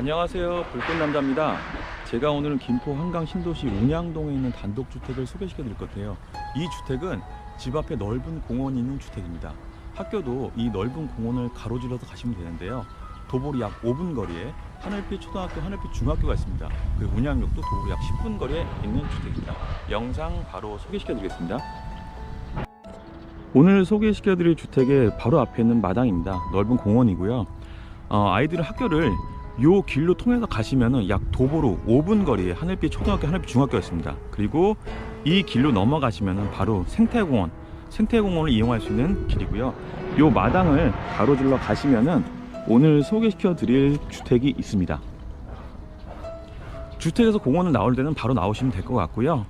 안녕하세요. 불꽃남자입니다. 제가 오늘은 김포 한강 신도시 운양동에 있는 단독주택을 소개시켜 드릴 건데요. 이 주택은 집 앞에 넓은 공원이 있는 주택입니다. 학교도 이 넓은 공원을 가로질러서 가시면 되는데요. 도보로 약 5분 거리에 하늘빛 초등학교 하늘빛 중학교가 있습니다. 그리고 운양역도 도보로 약 10분 거리에 있는 주택입니다. 영상 바로 소개시켜 드리겠습니다. 오늘 소개시켜 드릴 주택의 바로 앞에 있는 마당입니다. 넓은 공원이고요. 어, 아이들은 학교를 요 길로 통해서 가시면은 약 도보로 5분 거리에 하늘빛 초등학교, 하늘빛 중학교가 있습니다. 그리고 이 길로 넘어가시면은 바로 생태공원, 생태공원을 이용할 수 있는 길이고요. 요 마당을 가로질러 가시면은 오늘 소개시켜 드릴 주택이 있습니다. 주택에서 공원을 나올 때는 바로 나오시면 될 것 같고요.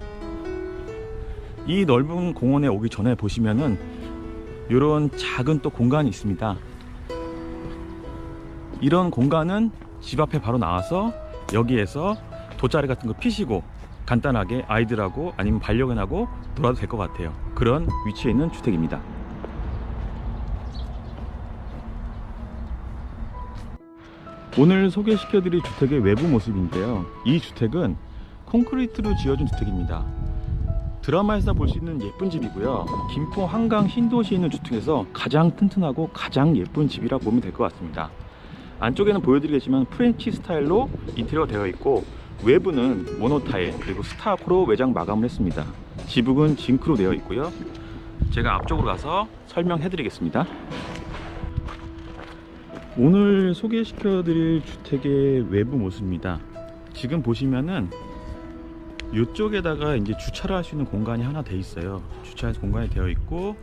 이 넓은 공원에 오기 전에 보시면은 이런 작은 또 공간이 있습니다. 이런 공간은 집 앞에 바로 나와서 여기에서 돗자리 같은 거 피시고 간단하게 아이들하고 아니면 반려견하고 놀아도 될 것 같아요. 그런 위치에 있는 주택입니다. 오늘 소개시켜드릴 주택의 외부 모습인데요. 이 주택은 콘크리트로 지어진 주택입니다. 드라마에서 볼 수 있는 예쁜 집이고요. 김포 한강 신도시에 있는 주택에서 가장 튼튼하고 가장 예쁜 집이라 보면 될 것 같습니다. 안쪽에는 보여드리겠지만 프렌치 스타일로 인테리어가 되어 있고 외부는 모노타일 그리고 스타코로 외장 마감을 했습니다. 지붕은 징크로 되어 있고요. 제가 앞쪽으로 가서 설명해 드리겠습니다. 오늘 소개시켜 드릴 주택의 외부 모습입니다. 지금 보시면은 이쪽에다가 이제 주차를 할 수 있는 공간이 하나 돼 있어요. 주차할 공간이 되어 있고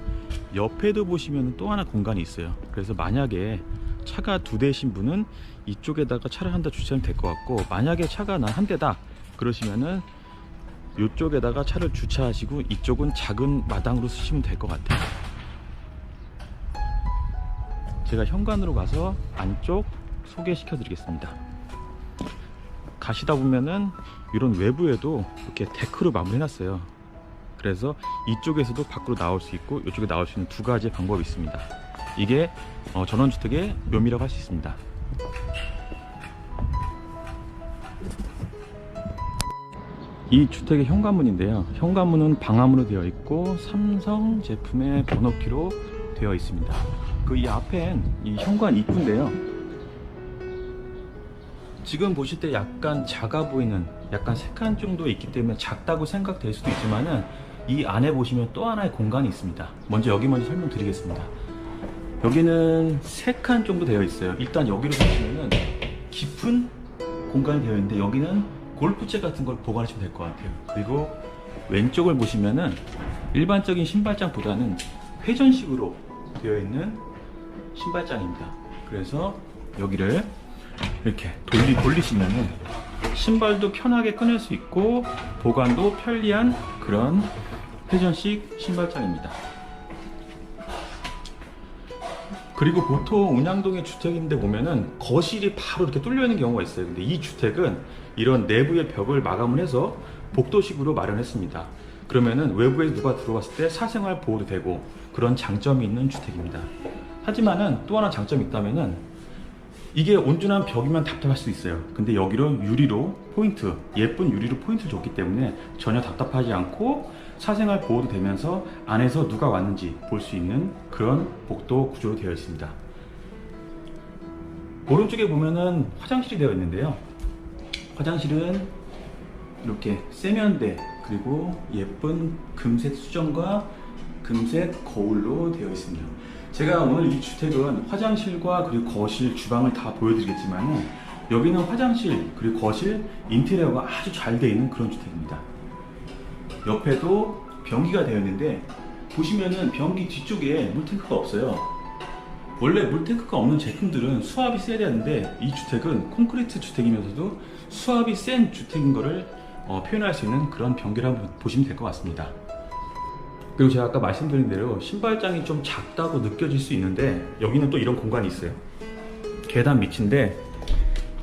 옆에도 보시면 또 하나 공간이 있어요. 그래서 만약에 차가 두 대신 분은 이쪽에다가 차를 한 대 주차하면 될 것 같고 만약에 차가 난 한 대다 그러시면은 이쪽에다가 차를 주차하시고 이쪽은 작은 마당으로 쓰시면 될 것 같아요. 제가 현관으로 가서 안쪽 소개시켜 드리겠습니다. 가시다 보면은 이런 외부에도 이렇게 데크로 마무리 해 놨어요. 그래서 이쪽에서도 밖으로 나올 수 있고 이쪽에 나올 수 있는 두 가지의 방법이 있습니다. 이게 어, 전원주택의 묘미라고 할 수 있습니다. 이 주택의 현관문인데요. 현관문은 방화문으로 되어 있고 삼성 제품의 번호키로 되어 있습니다. 그 이 앞엔 이 현관 입구인데요. 지금 보실 때 약간 작아 보이는 약간 세칸 정도 있기 때문에 작다고 생각될 수도 있지만은 이 안에 보시면 또 하나의 공간이 있습니다. 먼저 여기 먼저 설명드리겠습니다. 여기는 세 칸 정도 되어 있어요. 일단 여기로 보시면은 깊은 공간이 되어 있는데 여기는 골프채 같은 걸 보관하시면 될 것 같아요. 그리고 왼쪽을 보시면은 일반적인 신발장보다는 회전식으로 되어 있는 신발장입니다. 그래서 여기를 이렇게 돌리, 돌리시면은 신발도 편하게 꺼낼 수 있고 보관도 편리한 그런 회전식 신발장입니다. 그리고 보통 운양동의 주택인데 보면은 거실이 바로 이렇게 뚫려 있는 경우가 있어요. 근데 이 주택은 이런 내부의 벽을 마감을 해서 복도식으로 마련했습니다. 그러면은 외부에 누가 들어왔을 때 사생활 보호도 되고 그런 장점이 있는 주택입니다. 하지만은 또 하나 장점이 있다면은 이게 온전한 벽이면 답답할 수 있어요. 근데 여기로 유리로 포인트, 예쁜 유리로 포인트를 줬기 때문에 전혀 답답하지 않고 사생활 보호도 되면서 안에서 누가 왔는지 볼 수 있는 그런 복도 구조로 되어 있습니다. 오른쪽에 보면은 화장실이 되어 있는데요. 화장실은 이렇게 세면대 그리고 예쁜 금색 수전과 금색 거울로 되어 있습니다. 제가 오늘 이 주택은 화장실과 그리고 거실, 주방을 다 보여드리겠지만 여기는 화장실 그리고 거실 인테리어가 아주 잘 되어 있는 그런 주택입니다. 옆에도 변기가 되어 있는데 보시면은 변기 뒤쪽에 물탱크가 없어요. 원래 물탱크가 없는 제품들은 수압이 세야 되는데 이 주택은 콘크리트 주택이면서도 수압이 센 주택인 거를 어, 표현할 수 있는 그런 한번 보시면 될 것 같습니다. 그리고 제가 아까 말씀드린 대로 신발장이 좀 작다고 느껴질 수 있는데 여기는 또 이런 공간이 있어요. 계단 밑인데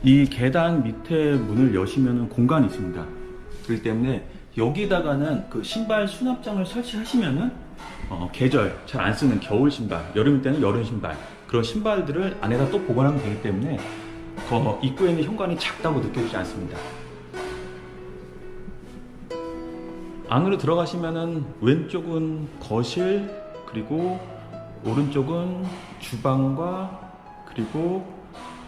이 계단 밑에 문을 여시면 공간이 있습니다. 그렇기 때문에 여기다가는 그 신발 수납장을 설치하시면은 어, 계절 잘 안 쓰는 겨울 신발, 여름 때는 여름 신발 그런 신발들을 안에다 또 보관하면 되기 때문에 거 입구에 있는 현관이 작다고 느껴지지 않습니다. 안으로 들어가시면은 왼쪽은 거실 그리고 오른쪽은 주방과 그리고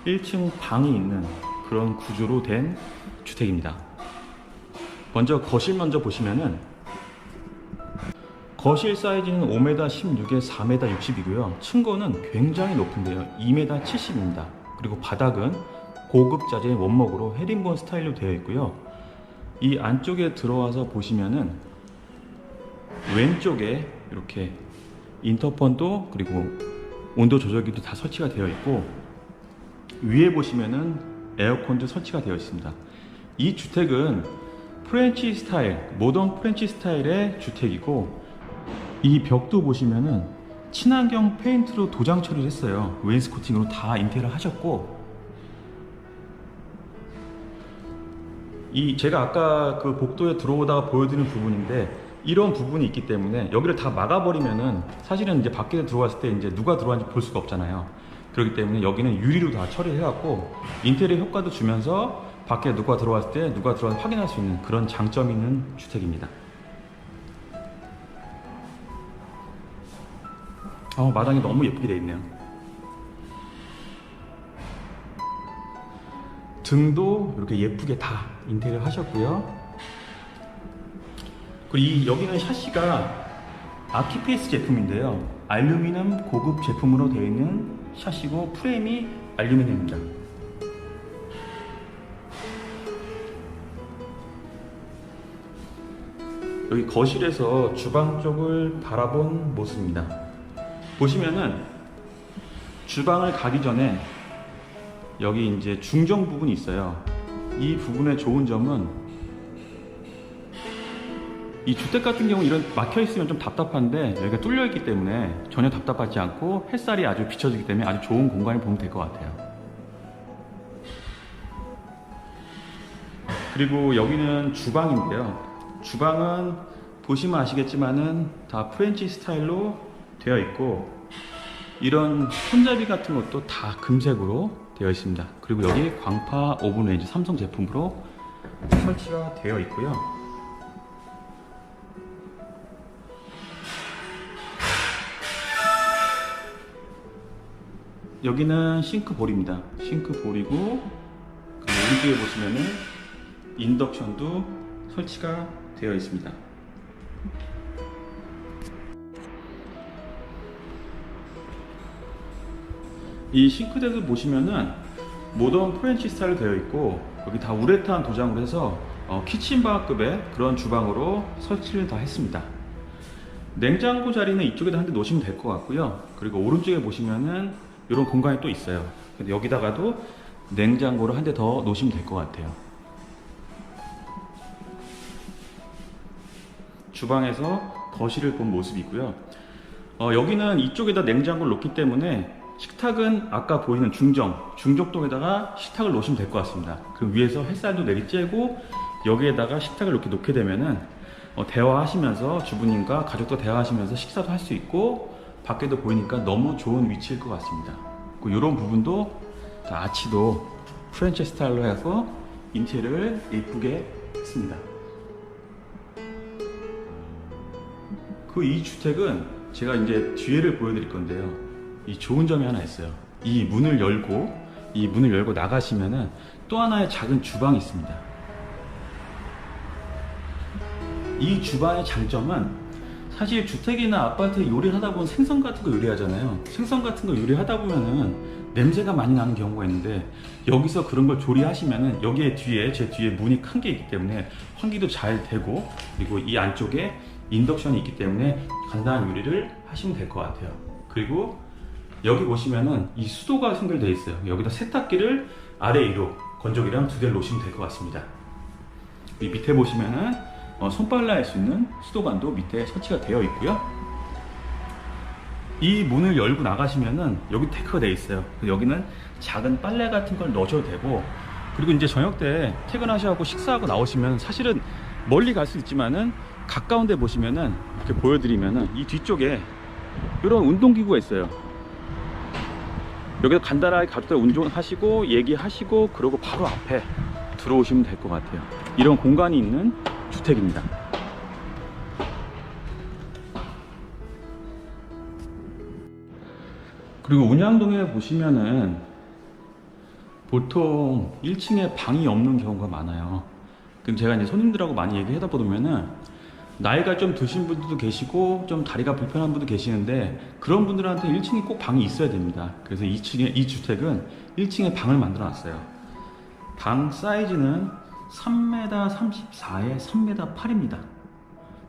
1층 방이 있는 그런 구조로 된 주택입니다. 먼저 거실 먼저 보시면은 거실 사이즈는 5m 16에 4m 60이고요. 층고는 굉장히 높은데요. 2m 70입니다. 그리고 바닥은 고급 자재 원목으로 헤링본 스타일로 되어 있고요. 이 안쪽에 들어와서 보시면은 왼쪽에 이렇게 인터폰도 그리고 온도 조절기도 다 설치가 되어 있고 위에 보시면은 에어컨도 설치가 되어 있습니다. 이 주택은 프렌치 스타일, 모던 프렌치 스타일의 주택이고 이 벽도 보시면은 친환경 페인트로 도장 처리를 했어요. 웨인스코팅으로 다 인테리어 하셨고 이 제가 아까 그 복도에 들어오다가 보여드린 부분인데 이런 부분이 있기 때문에 여기를 다 막아버리면은 사실은 이제 밖에 들어갔을 때 이제 누가 들어왔는지 볼 수가 없잖아요. 그렇기 때문에 여기는 유리로 다 처리해갖고 인테리어 효과도 주면서 밖에 누가 들어왔을 때 누가 들어와서 확인할 수 있는 그런 장점 있는 주택입니다. 어, 마당이 너무 예쁘게 되어 있네요. 등도 이렇게 예쁘게 다 인테리어 하셨고요. 그리고 이 여기는 샤시가 아키페이스 제품인데요. 알루미늄 고급 제품으로 되어 있는 샤시고 프레임이 알루미늄입니다. 여기 거실에서 주방 쪽을 바라본 모습입니다. 보시면은 주방을 가기 전에 여기 이제 중정 부분이 있어요. 이 부분의 좋은 점은 이 주택 같은 경우 이런 막혀 있으면 좀 답답한데 여기가 뚫려 있기 때문에 전혀 답답하지 않고 햇살이 아주 비춰지기 때문에 아주 좋은 공간을 보면 될 것 같아요. 그리고 여기는 주방인데요. 주방은 보시면 아시겠지만은 다 프렌치 스타일로 되어 있고 이런 손잡이 같은 것도 다 금색으로 되어 있습니다. 그리고 여기 광파 오븐 레인지 삼성 제품으로 설치가 되어 있고요. 여기는 싱크볼입니다. 싱크볼이고 그 오른쪽에 보시면은 인덕션도 설치가 되어 있습니다. 이 싱크대도 보시면은 모던 프렌치 스타일로 되어 있고 여기 다 우레탄 도장으로 해서 어, 키친바급의 그런 주방으로 설치를 다 했습니다. 냉장고 자리는 이쪽에다 한 대 놓으시면 될 것 같고요. 그리고 오른쪽에 보시면은 이런 공간이 또 있어요. 여기다가도 냉장고를 한 대 더 놓으시면 될 것 같아요. 주방에서 거실을 본 모습이고요. 어, 여기는 이쪽에다 냉장고를 놓기 때문에 식탁은 아까 보이는 중정, 중적동에다가 식탁을 놓으시면 될 것 같습니다. 그럼 위에서 햇살도 내리쬐고 여기에다가 식탁을 이렇게 놓게 되면은 어, 대화하시면서 주부님과 가족과 대화하시면서 식사도 할 수 있고 밖에도 보이니까 너무 좋은 위치일 것 같습니다. 이런 부분도 다 아치도 프렌치 스타일로 해서 인테리어를 예쁘게 했습니다. 그 이 주택은 제가 이제 뒤에를 보여드릴 건데요. 이 좋은 점이 하나 있어요. 이 문을 열고 이 문을 열고 나가시면은 또 하나의 작은 주방이 있습니다. 이 주방의 장점은 사실 주택이나 아파트에 요리를 하다 보면 생선 같은 거 요리하잖아요. 생선 같은 거 요리하다 보면은 냄새가 많이 나는 경우가 있는데 여기서 그런 걸 조리하시면은 여기에 뒤에 제 뒤에 문이 큰 게 있기 때문에 환기도 잘 되고 그리고 이 안쪽에 인덕션이 있기 때문에 간단한 요리를 하시면 될 것 같아요. 그리고 여기 보시면은 이 수도가 연결되어 있어요. 여기다 세탁기를 아래 위로 건조기랑 두 대를 놓으시면 될 것 같습니다. 이 밑에 보시면은 어, 손빨래 할 수 있는 수도관도 밑에 설치가 되어 있고요. 이 문을 열고 나가시면은 여기 테크가 되어 있어요. 여기는 작은 빨래 같은 걸 넣으셔도 되고 그리고 이제 저녁 때 퇴근하셔고 식사하고 나오시면 사실은 멀리 갈 수 있지만은 가까운 데 보시면은 이렇게 보여드리면은 이 뒤쪽에 이런 운동기구가 있어요. 여기서 간단하게 가족들 운전하시고 얘기하시고 그러고 바로 앞에 들어오시면 될 것 같아요. 이런 공간이 있는 주택입니다. 그리고 운양동에 보시면은 보통 1층에 방이 없는 경우가 많아요. 그럼 제가 이제 손님들하고 많이 얘기하다 보면은 나이가 좀 드신 분들도 계시고 좀 다리가 불편한 분도 계시는데 그런 분들한테 1층에 꼭 방이 있어야 됩니다. 그래서 2층에 이 주택은 1층에 방을 만들어 놨어요. 방 사이즈는 3m 34에 3m 8입니다.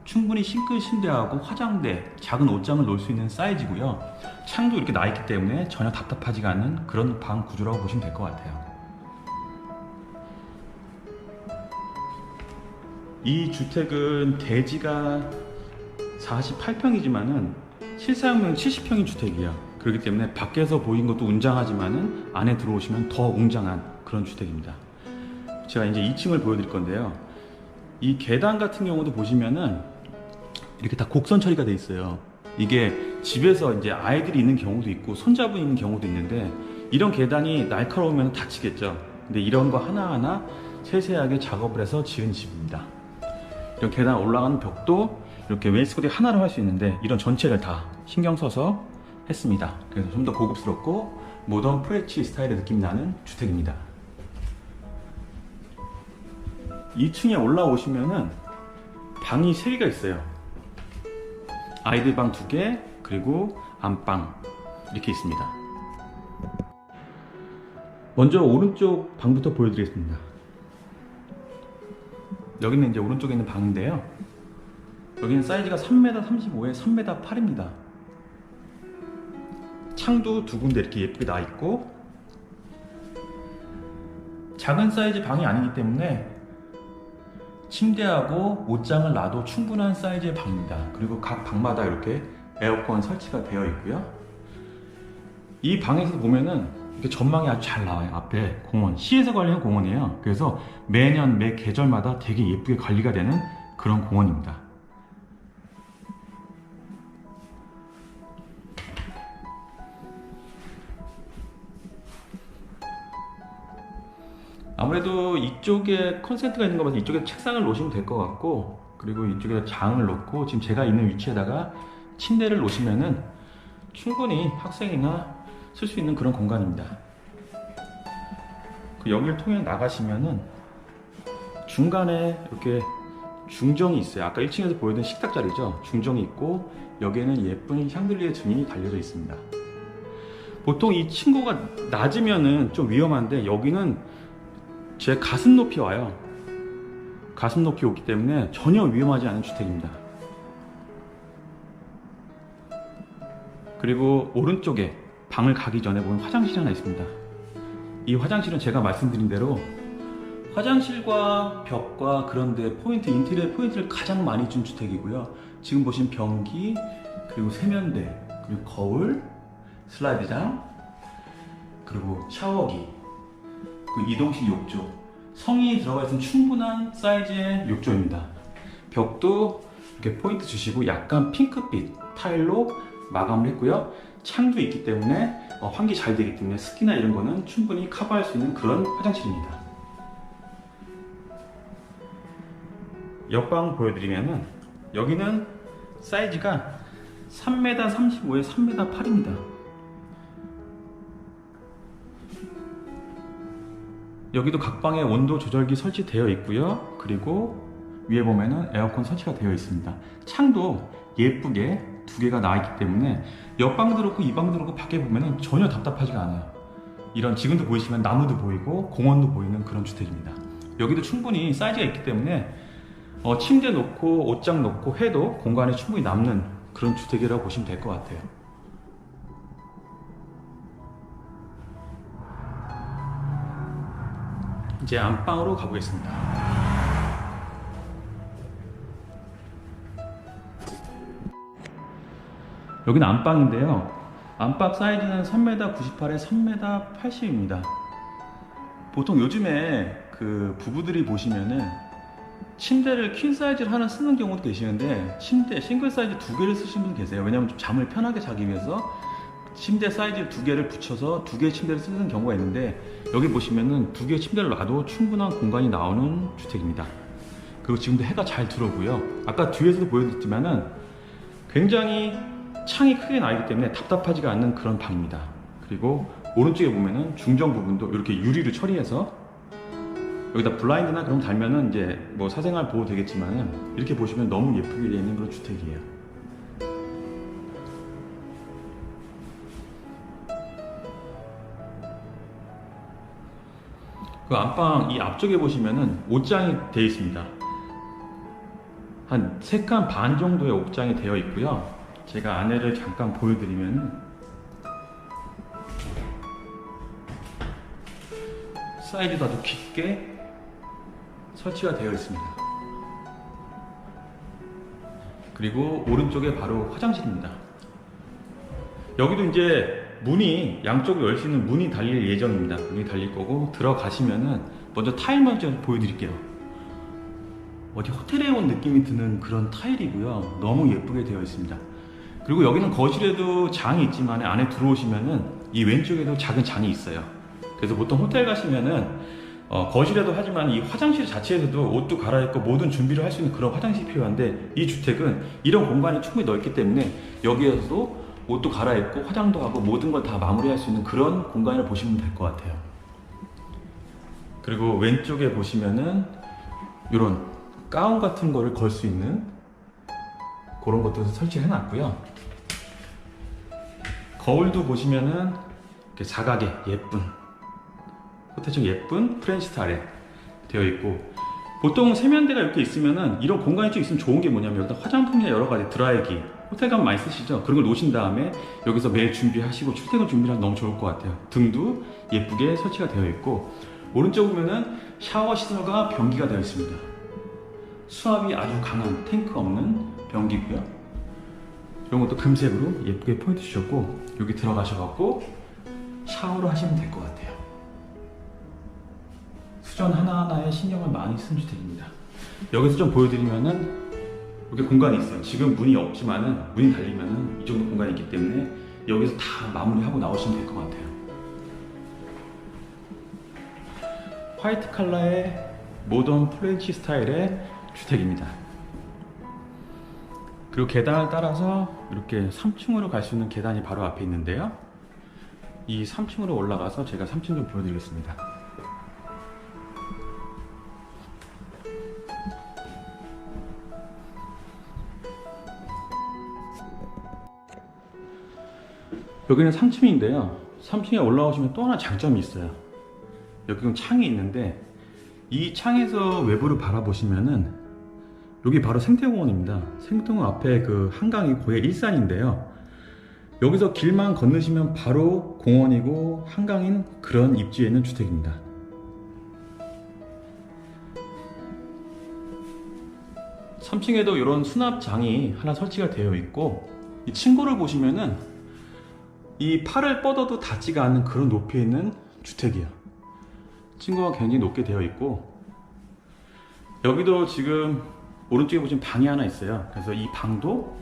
충분히 싱크 침대하고 화장대, 작은 옷장을 놓을 수 있는 사이즈고요. 창도 이렇게 나 있기 때문에 전혀 답답하지가 않은 그런 방 구조라고 보시면 될 것 같아요. 이 주택은 대지가 48평이지만은 실사용량 70평인 주택이에요. 그렇기 때문에 밖에서 보인 것도 웅장하지만은 안에 들어오시면 더 웅장한 그런 주택입니다. 제가 이제 2층을 보여드릴 건데요. 이 계단 같은 경우도 보시면은 이렇게 다 곡선 처리가 돼 있어요. 이게 집에서 이제 아이들이 있는 경우도 있고 손자분 있는 경우도 있는데 이런 계단이 날카로우면 다치겠죠. 근데 이런 거 하나하나 세세하게 작업을 해서 지은 집입니다. 이런 계단 올라가는 벽도 이렇게 웨이스코딩 하나로 할 수 있는데 이런 전체를 다 신경 써서 했습니다. 그래서 좀 더 고급스럽고 모던 프레치 스타일의 느낌 나는 주택입니다. 2층에 올라오시면은 방이 3개가 있어요. 아이들 방 2개, 그리고 안방 이렇게 있습니다. 먼저 오른쪽 방부터 보여드리겠습니다. 여기는 이제 오른쪽에 있는 방인데요. 여기는 사이즈가 3m 35에 3m 8입니다. 창도 두 군데 이렇게 예쁘게 나 있고 작은 사이즈 방이 아니기 때문에 침대하고 옷장을 놔도 충분한 사이즈의 방입니다. 그리고 각 방마다 이렇게 에어컨 설치가 되어 있고요. 이 방에서 보면은 전망이 아주 잘 나와요. 앞에 공원, 시에서 관리한 공원이에요. 그래서 매년 매 계절마다 되게 예쁘게 관리가 되는 그런 공원입니다. 아무래도 이쪽에 컨센트가 있는 거 봐서 이쪽에 책상을 놓으시면 될 것 같고 그리고 이쪽에 장을 놓고 지금 제가 있는 위치에다가 침대를 놓으시면은 충분히 학생이나 쓸 수 있는 그런 공간입니다. 그 여기를 통해 나가시면은 중간에 이렇게 중정이 있어요. 아까 1층에서 보여준 식탁 자리죠. 중정이 있고 여기에는 예쁜 샹들리에 등이 달려져 있습니다. 보통 이 친구가 낮으면은 좀 위험한데 여기는 제 가슴 높이 와요. 가슴 높이 오기 때문에 전혀 위험하지 않은 주택입니다. 그리고 오른쪽에 방을 가기 전에 보면 화장실이 하나 있습니다. 이 화장실은 제가 말씀드린 대로 화장실과 벽과 그런데 포인트, 인테리어 포인트를 가장 많이 준 주택이고요. 지금 보신 변기, 그리고 세면대, 그리고 거울, 슬라이드장, 그리고 샤워기, 그 이동식 욕조 성이 들어가 있으면 충분한 사이즈의 욕조입니다 벽도 이렇게 포인트 주시고 약간 핑크빛 타일로 마감을 했고요 창도 있기 때문에 어, 환기 잘 되기 때문에 습기나 이런 거는 충분히 커버할 수 있는 그런 화장실입니다 옆방 보여드리면은 여기는 사이즈가 3m 35에 3m 8입니다 여기도 각 방에 온도 조절기 설치되어 있고요. 그리고 위에 보면은 에어컨 설치가 되어 있습니다. 창도 예쁘게 두 개가 나와 있기 때문에 옆방도 그렇고 이 방도 그렇고 밖에 보면은 전혀 답답하지가 않아요. 이런 지금도 보이시면 나무도 보이고 공원도 보이는 그런 주택입니다. 여기도 충분히 사이즈가 있기 때문에 어, 침대 놓고 옷장 놓고 해도 공간이 충분히 남는 그런 주택이라고 보시면 될 것 같아요. 이제 안방으로 가보겠습니다. 여기는 안방인데요. 안방 사이즈는 3m 98에 3m 80입니다. 보통 요즘에 그 부부들이 보시면은 침대를 퀸 사이즈를 하나 쓰는 경우도 계시는데 침대 싱글 사이즈 두 개를 쓰시는 분 계세요. 왜냐면 좀 잠을 편하게 자기 위해서 침대 사이즈 두 개를 붙여서 두 개의 침대를 쓰는 경우가 있는데 여기 보시면은 두 개의 침대를 놔도 충분한 공간이 나오는 주택입니다. 그리고 지금도 해가 잘 들어오고요. 아까 뒤에서도 보여드렸지만은 굉장히 창이 크게 나기 때문에 답답하지가 않는 그런 방입니다. 그리고 오른쪽에 보면은 중정 부분도 이렇게 유리로 처리해서 여기다 블라인드나 그런 거 달면은 이제 뭐 사생활 보호 되겠지만은 이렇게 보시면 너무 예쁘게 되어 있는 그런 주택이에요. 그 안방 이 앞쪽에 보시면은 옷장이 되어 있습니다. 한세칸반 정도의 옷장이 되어 있고요. 제가 안에를 잠깐 보여드리면 사이즈도 아주 깊게 설치가 되어 있습니다. 그리고 오른쪽에 바로 화장실입니다. 여기도 이제 문이 양쪽으로 열수 있는 문이 달릴 예정입니다. 문이 달릴 거고 들어가시면은 먼저 타일 먼저 보여드릴게요. 어디 호텔에 온 느낌이 드는 그런 타일이고요. 너무 예쁘게 되어 있습니다. 그리고 여기는 거실에도 장이 있지만 안에 들어오시면은 이 왼쪽에도 작은 장이 있어요. 그래서 보통 호텔 가시면은 어, 거실에도 하지만 이 화장실 자체에서도 옷도 갈아입고 모든 준비를 할 수 있는 그런 화장실이 필요한데 이 주택은 이런 공간이 충분히 넓기 때문에 여기에서도 옷도 갈아입고 화장도 하고 모든 걸 다 마무리할 수 있는 그런 공간을 보시면 될 것 같아요. 그리고 왼쪽에 보시면은 이런 가운 같은 거를 걸 수 있는 그런 것도 설치해 놨고요. 거울도 보시면은 이렇게 사각의 예쁜 호텔처럼 예쁜 프렌치 스타일에 되어 있고 보통 세면대가 이렇게 있으면은 이런 공간이 좀 있으면 좋은 게 뭐냐면 여기다 화장품이나 여러 가지 드라이기 호텔 가면 많이 쓰시죠? 그런 걸 놓으신 다음에 여기서 매일 준비하시고 출퇴근 준비하면 너무 좋을 것 같아요. 등도 예쁘게 설치가 되어 있고 오른쪽 보면은 샤워 시설과 변기가 되어 있습니다. 수압이 아주 강한 탱크 없는 변기고요 이런 것도 금색으로 예쁘게 포인트 주셨고 여기 들어가셔갖고 샤워를 하시면 될 것 같아요 수전 하나하나에 신경을 많이 쓴 주택입니다. 여기서 좀 보여드리면은 이렇게 공간이 있어요. 지금 문이 없지만은 문이 달리면은 이 정도 공간이 있기 때문에 여기서 다 마무리하고 나오시면 될 것 같아요. 화이트 컬러의 모던 프렌치 스타일의 주택입니다. 그리고 계단을 따라서 이렇게 3층으로 갈 수 있는 계단이 바로 앞에 있는데요. 이 3층으로 올라가서 제가 3층 좀 보여드리겠습니다. 여기는 3층인데요. 3층에 올라오시면 또 하나 장점이 있어요. 여기는 창이 있는데 이 창에서 외부를 바라보시면은 여기 바로 생태공원입니다. 생태공원 앞에 그 한강이 고해 일산인데요. 여기서 길만 건너시면 바로 공원이고 한강인 그런 입지에 있는 주택입니다. 삼층에도 이런 수납장이 하나 설치가 되어 있고 이 층고를 보시면은 이 팔을 뻗어도 닿지가 않는 그런 높이에 있는 주택이에요. 층고가 굉장히 높게 되어 있고 여기도 지금 오른쪽에 보시면 방이 하나 있어요. 그래서 이 방도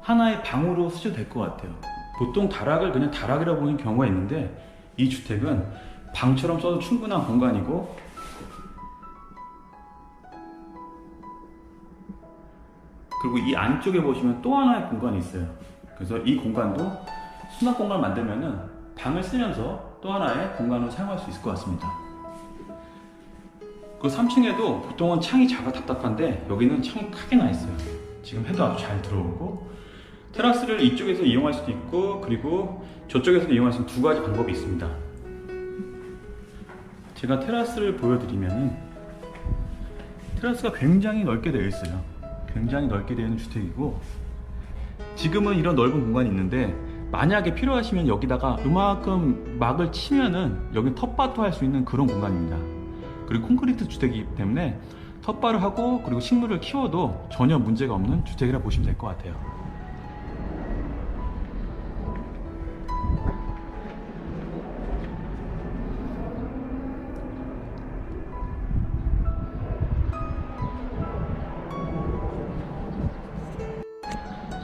하나의 방으로 쓰셔도 될 것 같아요. 보통 다락을 그냥 다락이라고 보는 경우가 있는데 이 주택은 방처럼 써도 충분한 공간이고 그리고 이 안쪽에 보시면 또 하나의 공간이 있어요. 그래서 이 공간도 수납 공간을 만들면은 방을 쓰면서 또 하나의 공간으로 사용할 수 있을 것 같습니다. 그 3층에도 보통은 창이 작아 답답한데 여기는 창이 크게 나 있어요. 지금 해도 아주 잘 들어오고 테라스를 이쪽에서 이용할 수도 있고 그리고 저쪽에서도 이용할 수 있는 두 가지 방법이 있습니다. 제가 테라스를 보여드리면은 테라스가 굉장히 넓게 되어 있어요. 굉장히 넓게 되어 있는 주택이고 지금은 이런 넓은 공간이 있는데 만약에 필요하시면 여기다가 이만큼 막을 치면은 여기 텃밭도 할 수 있는 그런 공간입니다. 그리고 콘크리트 주택이기 때문에 텃밭을 하고 그리고 식물을 키워도 전혀 문제가 없는 주택이라 보시면 될 것 같아요.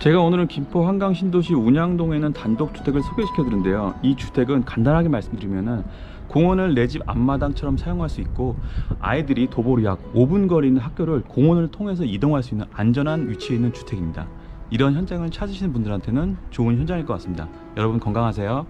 제가 오늘은 김포 한강 신도시 운양동에 있는 단독주택을 소개시켜 드는데요. 이 주택은 간단하게 말씀드리면은 공원을 내 집 앞마당처럼 사용할 수 있고 아이들이 도보로 약 5분 거리 있는 학교를 공원을 통해서 이동할 수 있는 안전한 위치에 있는 주택입니다. 이런 현장을 찾으시는 분들한테는 좋은 현장일 것 같습니다. 여러분 건강하세요.